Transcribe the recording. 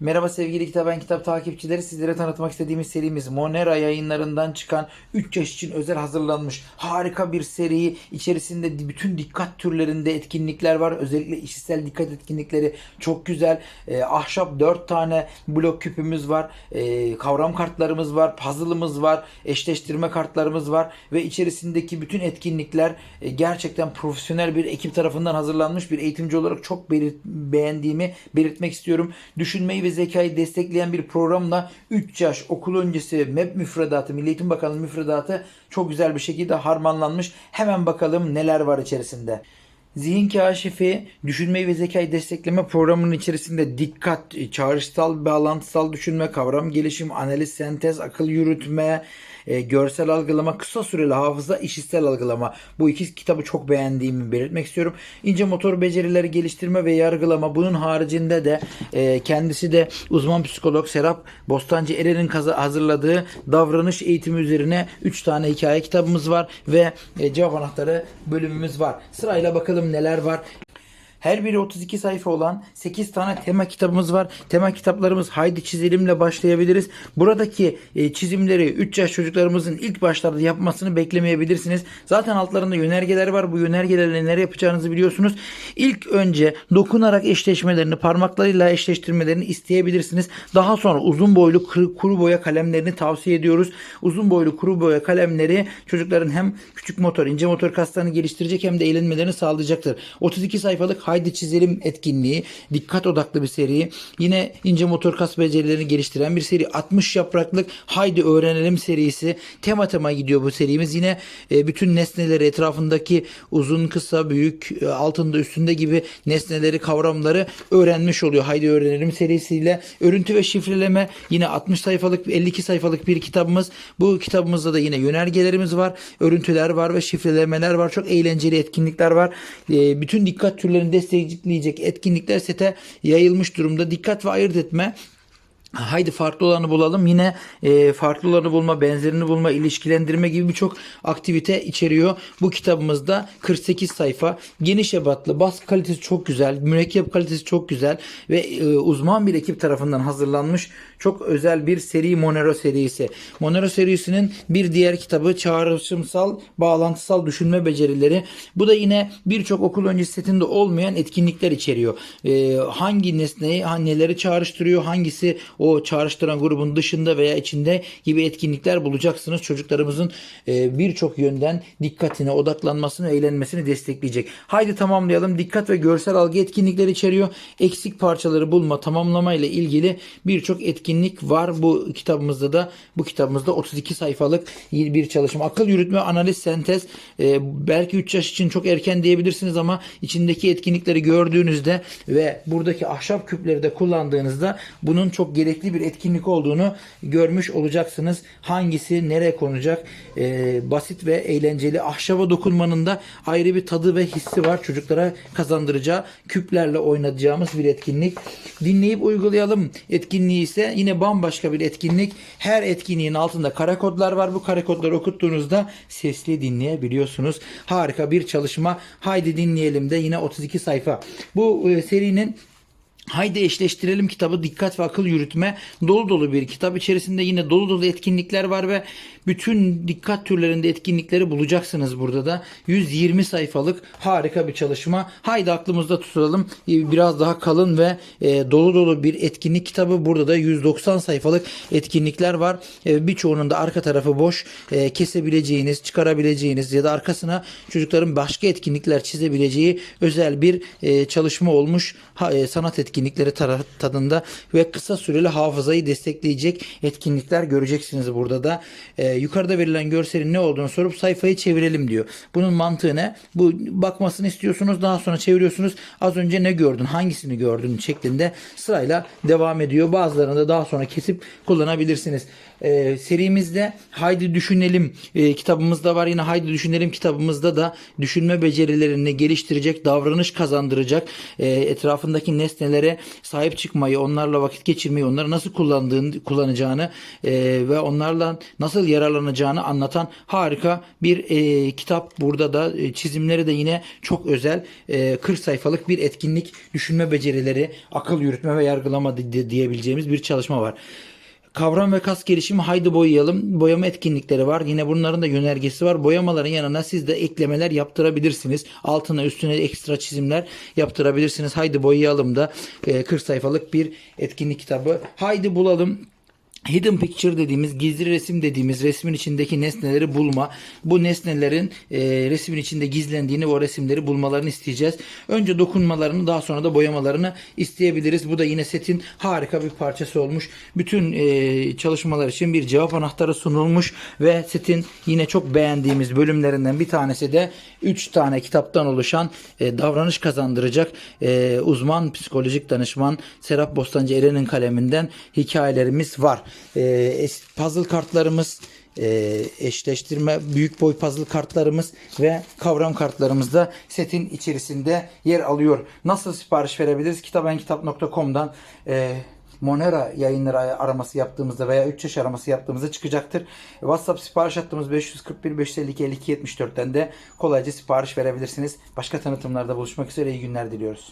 Merhaba sevgili Kitaben Kitap takipçileri. Sizlere tanıtmak istediğimiz serimiz Monera yayınlarından çıkan 3 yaş için özel hazırlanmış harika bir seri. İçerisinde bütün dikkat türlerinde etkinlikler var. Özellikle işitsel dikkat etkinlikleri çok güzel. Ee, ahşap 4 tane blok küpümüz var. Ee, kavram kartlarımız var. Puzzle'ımız var. Eşleştirme kartlarımız var. Ve içerisindeki bütün etkinlikler e, gerçekten profesyonel bir ekip tarafından hazırlanmış. Bir eğitimci olarak çok belirt- beğendiğimi belirtmek istiyorum. Düşünmeyi ve zekayı destekleyen bir programla 3 yaş okul öncesi MEP müfredatı, Milli Eğitim Bakanlığı müfredatı çok güzel bir şekilde harmanlanmış. Hemen bakalım neler var içerisinde. Zihin Kaşifi Düşünmeyi ve Zekayı Destekleme programının içerisinde dikkat, çağrışsal, bağlantısal düşünme, kavram gelişim, analiz, sentez, akıl yürütme, e, görsel algılama, kısa süreli hafıza, işitsel algılama. Bu iki kitabı çok beğendiğimi belirtmek istiyorum. İnce motor becerileri geliştirme ve yargılama. Bunun haricinde de e, kendisi de uzman psikolog Serap Bostancı Erer'in hazırladığı davranış eğitimi üzerine 3 tane hikaye kitabımız var ve e, cevap anahtarı bölümümüz var. Sırayla bakalım neler var. Her biri 32 sayfa olan 8 tane tema kitabımız var. Tema kitaplarımız haydi çizelimle başlayabiliriz. Buradaki e, çizimleri 3 yaş çocuklarımızın ilk başlarda yapmasını beklemeyebilirsiniz. Zaten altlarında yönergeler var. Bu yönergelerle neler yapacağınızı biliyorsunuz. İlk önce dokunarak eşleşmelerini, parmaklarıyla eşleştirmelerini isteyebilirsiniz. Daha sonra uzun boylu kuru, kuru boya kalemlerini tavsiye ediyoruz. Uzun boylu kuru boya kalemleri çocukların hem küçük motor, ince motor kaslarını geliştirecek hem de eğlenmelerini sağlayacaktır. 32 sayfalık Haydi Çizelim etkinliği, dikkat odaklı bir seri. Yine ince motor kas becerilerini geliştiren bir seri. 60 yapraklık Haydi Öğrenelim serisi. Tema tema gidiyor bu serimiz. Yine e, bütün nesneleri etrafındaki uzun, kısa, büyük, e, altında, üstünde gibi nesneleri, kavramları öğrenmiş oluyor. Haydi Öğrenelim serisiyle. Örüntü ve şifreleme yine 60 sayfalık, 52 sayfalık bir kitabımız. Bu kitabımızda da yine yönergelerimiz var. Örüntüler var ve şifrelemeler var. Çok eğlenceli etkinlikler var. E, bütün dikkat türlerini destekleyecek etkinlikler sete yayılmış durumda. Dikkat ve ayırt etme Haydi farklı olanı bulalım. Yine e, farklı olanı bulma, benzerini bulma, ilişkilendirme gibi birçok aktivite içeriyor. Bu kitabımızda 48 sayfa. Geniş ebatlı, baskı kalitesi çok güzel, mürekkep kalitesi çok güzel ve e, uzman bir ekip tarafından hazırlanmış çok özel bir seri Monero serisi. Monero serisinin bir diğer kitabı çağrışımsal, bağlantısal düşünme becerileri. Bu da yine birçok okul öncesi setinde olmayan etkinlikler içeriyor. E, hangi nesneyi, neleri çağrıştırıyor, hangisi o çağrıştıran grubun dışında veya içinde gibi etkinlikler bulacaksınız. Çocuklarımızın e, birçok yönden dikkatine, odaklanmasını, eğlenmesini destekleyecek. Haydi tamamlayalım. Dikkat ve görsel algı etkinlikleri içeriyor. Eksik parçaları bulma, tamamlama ile ilgili birçok etkinlik var bu kitabımızda da. Bu kitabımızda 32 sayfalık bir çalışma. Akıl yürütme, analiz, sentez. E, belki 3 yaş için çok erken diyebilirsiniz ama içindeki etkinlikleri gördüğünüzde ve buradaki ahşap küpleri de kullandığınızda bunun çok gerekli bir etkinlik olduğunu görmüş olacaksınız. Hangisi nereye konacak? Ee, basit ve eğlenceli. Ahşaba dokunmanın da ayrı bir tadı ve hissi var. Çocuklara kazandıracağı küplerle oynayacağımız bir etkinlik. Dinleyip uygulayalım etkinliği ise yine bambaşka bir etkinlik. Her etkinliğin altında kare kodlar var. Bu kare kodları okuttuğunuzda sesli dinleyebiliyorsunuz. Harika bir çalışma. Haydi dinleyelim de yine 32 sayfa. Bu e, serinin Haydi eşleştirelim kitabı dikkat ve akıl yürütme dolu dolu bir kitap. İçerisinde yine dolu dolu etkinlikler var ve bütün dikkat türlerinde etkinlikleri bulacaksınız burada da. 120 sayfalık harika bir çalışma. Haydi aklımızda tutalım. Ee, Biraz daha kalın ve e, dolu dolu bir etkinlik kitabı. Burada da 190 sayfalık etkinlikler var. E, Birçoğunun da arka tarafı boş. E, Kesebileceğiniz, çıkarabileceğiniz ya da arkasına çocukların başka etkinlikler çizebileceği özel bir e, çalışma olmuş. E, sanat etkinlikleri tadında ve kısa süreli hafızayı destekleyecek etkinlikler göreceksiniz burada da. E, yukarıda verilen görselin ne olduğunu sorup sayfayı çevirelim diyor. Bunun mantığı ne? Bu bakmasını istiyorsunuz daha sonra çeviriyorsunuz. Az önce ne gördün? Hangisini gördün? şeklinde sırayla devam ediyor. Bazılarını da daha sonra kesip kullanabilirsiniz. E, serimizde Haydi Düşünelim e, kitabımızda var. Yine Haydi Düşünelim kitabımızda da düşünme becerilerini geliştirecek, davranış kazandıracak, e, etrafındaki nesneleri nesnelere sahip çıkmayı, onlarla vakit geçirmeyi, onları nasıl kullandığını, kullanacağını e, ve onlarla nasıl yararlanacağını anlatan harika bir e, kitap. Burada da e, çizimleri de yine çok özel. E, 40 sayfalık bir etkinlik, düşünme becerileri, akıl yürütme ve yargılama di- di- diyebileceğimiz bir çalışma var. Kavram ve kas gelişimi haydi boyayalım. Boyama etkinlikleri var. Yine bunların da yönergesi var. Boyamaların yanına siz de eklemeler yaptırabilirsiniz. Altına üstüne ekstra çizimler yaptırabilirsiniz. Haydi boyayalım da e, 40 sayfalık bir etkinlik kitabı. Haydi bulalım. Hidden picture dediğimiz gizli resim dediğimiz resmin içindeki nesneleri bulma. Bu nesnelerin e, resmin içinde gizlendiğini ve o resimleri bulmalarını isteyeceğiz. Önce dokunmalarını daha sonra da boyamalarını isteyebiliriz. Bu da yine setin harika bir parçası olmuş. Bütün e, çalışmalar için bir cevap anahtarı sunulmuş ve setin yine çok beğendiğimiz bölümlerinden bir tanesi de 3 tane kitaptan oluşan e, davranış kazandıracak e, uzman psikolojik danışman Serap Bostancı Eren'in kaleminden hikayelerimiz var. E, puzzle kartlarımız, e, eşleştirme büyük boy puzzle kartlarımız ve kavram kartlarımız da setin içerisinde yer alıyor. Nasıl sipariş verebiliriz? kitabenkitap.com'dan e, Monera yayınları araması yaptığımızda veya 3 yaş araması yaptığımızda çıkacaktır. WhatsApp sipariş hattımız 541 552 52 74'ten de kolayca sipariş verebilirsiniz. Başka tanıtımlarda buluşmak üzere iyi günler diliyoruz.